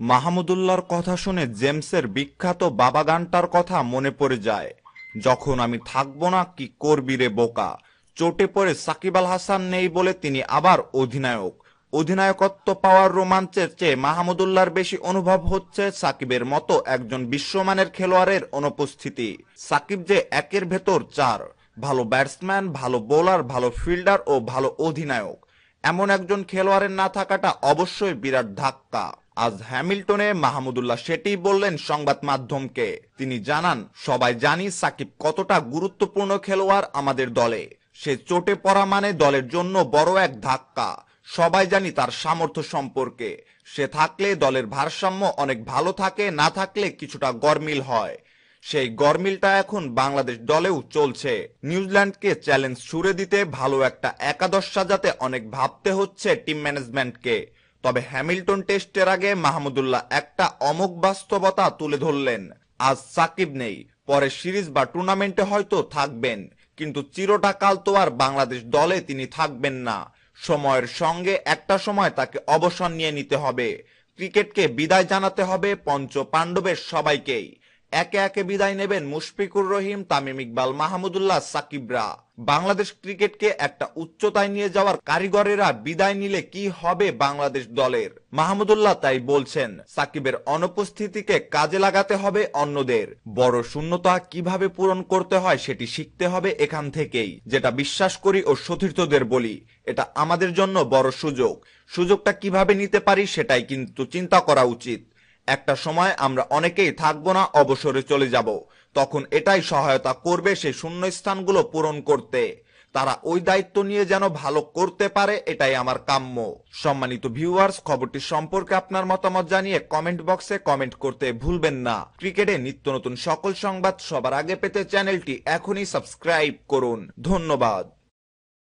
মাহমুদুল্লাহর কথা শুনে জেমসের বিখ্যাত বাবা গানটার কথা মনে পড়ে যায়। যখন আমি থাকব না, কি করবি রে বোকা? চোটে পড়ে সাকিব আল হাসান নেই বলে তিনি আবার অধিনায়ক। অধিনায়কত্ব পাওয়ার রোমাঞ্চের চেয়ে মাহমুদুল্লাহর বেশি অনুভব হচ্ছে সাকিবের মতো একজন বিশ্বমানের খেলোয়াড়ের অনুপস্থিতি। সাকিব যে একের ভেতর চার, ভালো ব্যাটসম্যান, ভালো বোলার, ভালো ফিল্ডার ও ভালো অধিনায়ক। এমন একজন খেলোয়াড়ের না থাকাটা অবশ্যই বিরাট ধাক্কা। আজ হ্যামিল্টনে মাহমুদুল্লাহ সেটি বললেন সংবাদ মাধ্যমকে। তিনি জানান, সবাই জানি সাকিব কতটা গুরুত্বপূর্ণ খেলোয়াড় আমাদের দলে। সে চোটে পড়া মানে দলের জন্য বড় এক ধাক্কা। সবাই জানি তার সামর্থ্য সম্পর্কে। সে থাকলে দলের ভারসাম্য অনেক ভালো থাকে, না থাকলে কিছুটা গরমিল হয়। সেই গরমিলটা এখন বাংলাদেশ দলেও চলছে। নিউজিল্যান্ডকে চ্যালেঞ্জ ছুড়ে দিতে ভালো একটা একাদশ সাজাতে অনেক ভাবতে হচ্ছে টিম ম্যানেজমেন্টকে। তবে হ্যামিল্টন টেস্টের আগে মাহমুদুল্লাহ একটা অমক বাস্তবতা তুলে ধরলেন। আজ সাকিব নেই, পরে সিরিজ বা টুর্নামেন্টে হয়তো থাকবেন, কিন্তু চিরটা কাল তো আর বাংলাদেশ দলে তিনি থাকবেন না। সময়ের সঙ্গে একটা সময় তাকে অবসর নিয়ে নিতে হবে। ক্রিকেটকে বিদায় জানাতে হবে পঞ্চ পাণ্ডবের সবাইকেই। একে একে বিদায় নেবেন মুশফিকুর রহিম, তামিম ইকবাল, মাহমুদুল্লাহ, সাকিবরা। বাংলাদেশ ক্রিকেটকে একটা উচ্চতায় নিয়ে যাওয়ার কারিগরেরা বিদায় নিলে কি হবে বাংলাদেশ দলের? মাহমুদুল্লাহ তাই বলছেন, সাকিবের অনুপস্থিতিকে কাজে লাগাতে হবে অন্যদের। বড় শূন্যতা কীভাবে পূরণ করতে হয় সেটি শিখতে হবে এখান থেকেই। যেটা বিশ্বাস করি ও সতীর্থদের বলি, এটা আমাদের জন্য বড় সুযোগ। সুযোগটা কীভাবে নিতে পারি সেটাই কিন্তু চিন্তা করা উচিত। একটা সময় আমরা অনেকেই থাকব না, অবসরে চলে যাব। তখন এটাই সহায়তা করবে সেই শূন্যস্থানগুলো পূরণ করতে। তারা ওই দায়িত্ব নিয়ে যেন ভালো করতে পারে, এটাই আমার কাম্য। সম্মানিত ভিউয়ার্স, খবরটি সম্পর্কে আপনার মতামত জানিয়ে কমেন্ট বক্সে কমেন্ট করতে ভুলবেন না। ক্রিকেটে নিত্য নতুন সকল সংবাদ সবার আগে পেতে চ্যানেলটি এখনই সাবস্ক্রাইব করুন। ধন্যবাদ।